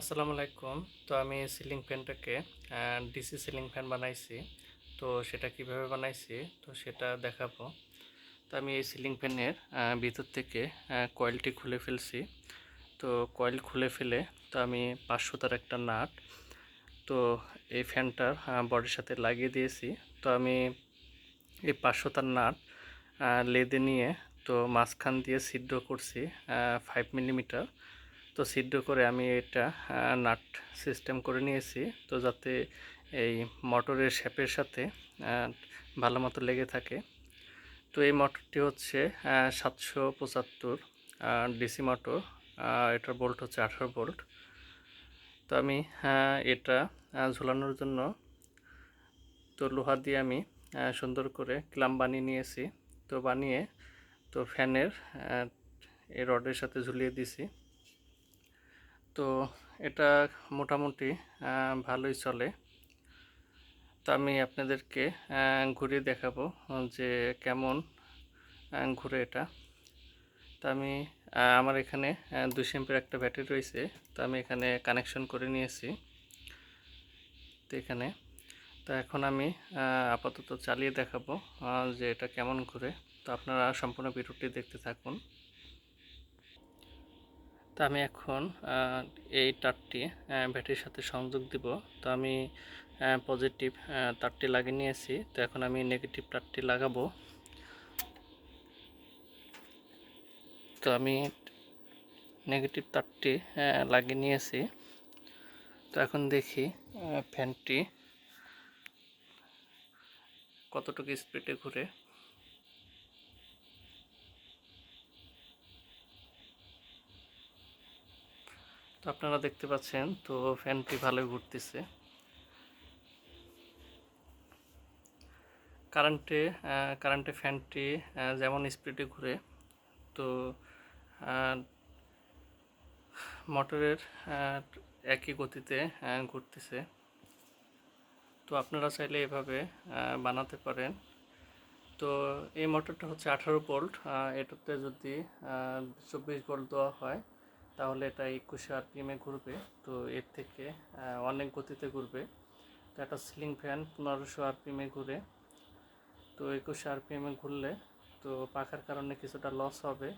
আসসালামু আলাইকুম। তো আমি সিলিং ফ্যানটাকে ডিসি সিলিং ফ্যান বানাইছি। তো সেটা কীভাবে বানাইছি? তো সেটা দেখাবো। তো আমি এই সিলিং ফ্যানের ভিতর থেকে কয়েলটি খুলে ফেলছি। তো কয়েল খুলে ফেলে, তো আমি পাঁচশো তার একটা নাট, তো এই ফ্যানটার বডির সাথে লাগিয়ে দিয়েছি। তো আমি এই পাঁচশো তার নাট লেদে নিয়ে, তো মাঝখান দিয়ে সিদ্ধ করছি ফাইভ মিলিমিটার তো সিদ্ধ করে আমি এটা নাট সিস্টেম করে নিয়েছি। তো যাতে এই মোটরের শেপের সাথে ভালো মতো লেগে থাকে। তো এই মোটরটি হচ্ছে সাতশো পঁচাত্তর ডিসি মোটর এটার বোল্ট হচ্ছে আঠারো বোল্ট। তো আমি এটা ঝোলানোর জন্য তো লোহা দিয়ে আমি সুন্দর করে ক্লাম বানিয়ে নিয়েছি। তো বানিয়ে তো ফ্যানের এই রডের সাথে ঝুলিয়ে দিছি। তো এটা মোটামুটি ভালোই চলে। তো আমি আপনাদেরকে ঘুরিয়ে দেখাবো যে কেমন ঘুরে এটা। তো আমি আমার এখানে দুই শ্যাম্পের একটা ব্যাটারি রয়েছে। তো আমি এখানে কানেকশন করে নিয়েছি। তো এখানে, তো এখন আমি আপাতত চালিয়ে দেখাবো যে এটা কেমন ঘুরে। তো আপনারা সম্পূর্ণ ভিডিওটি দেখতে থাকুন। তো আমি এখন এই তারটি ব্যাটারির সাথে সংযোগ দিব। তো আমি পজিটিভ তারটি লাগিয়ে নিয়েছি। তো এখন আমি নেগেটিভ তারটি লাগাবো। তো আমি নেগেটিভ তারটি লাগিয়ে নিয়েছি। তো এখন দেখি ফ্যানটি কতটুকু স্পিডে ঘুরে। আপনারা দেখতে পাচ্ছেন, তো ফ্যানটি ভালোই ঘুরতেছে। কারেন্টে কারেন্টে ফ্যানটি যেমন স্পিডে ঘুরে, তো মোটরের একই গতিতে ঘুরতেছে। তো আপনারা চাইলে এভাবে বানাতে পারেন। তো এই মোটরটা হচ্ছে আঠারো ভোল্ট এটাতে যদি চব্বিশ ভোল্ট দেওয়া হয় তাহলে এটা একুশে আরপিএমে ঘুরবে। তো এর থেকে অনেক গতিতে ঘুরবে। তো একটা সিলিং ফ্যান পনেরোশো আরপিএমে ঘুরে। তো একুশে আরপিএমে ঘুরলে তো পাখার কারণে কিছুটা লস হবে।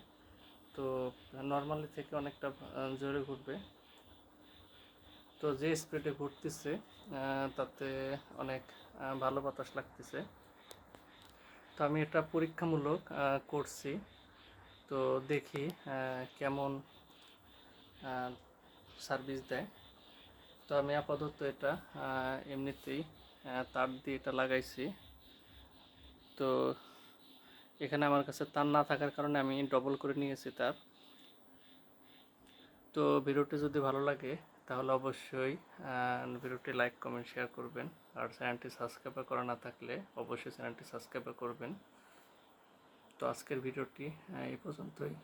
তো নর্মালি থেকে অনেকটা জোরে ঘুরবে। তো যে স্পিডে ঘুরতেছে তাতে অনেক ভালো বাতাস লাগতেছে। তো আমি এটা পরীক্ষামূলক করছি। তো দেখি কেমন সার্ভিস দেয়। তো আমি আপাতত এটা এমনিতেই তার দিয়ে এটা লাগাইছি। তো এখানে আমার কাছে তার না থাকার কারণে আমি ডবল করে নিয়েছি তার। তো ভিডিওটি যদি ভালো লাগে, তাহলে অবশ্যই ভিডিওটি লাইক কমেন্ট শেয়ার করবেন। আর চ্যানেলটি সাবস্ক্রাইব করা না থাকলে অবশ্যই চ্যানেলটি সাবস্ক্রাইব করবেন। তো আজকের ভিডিওটি এই পর্যন্তই।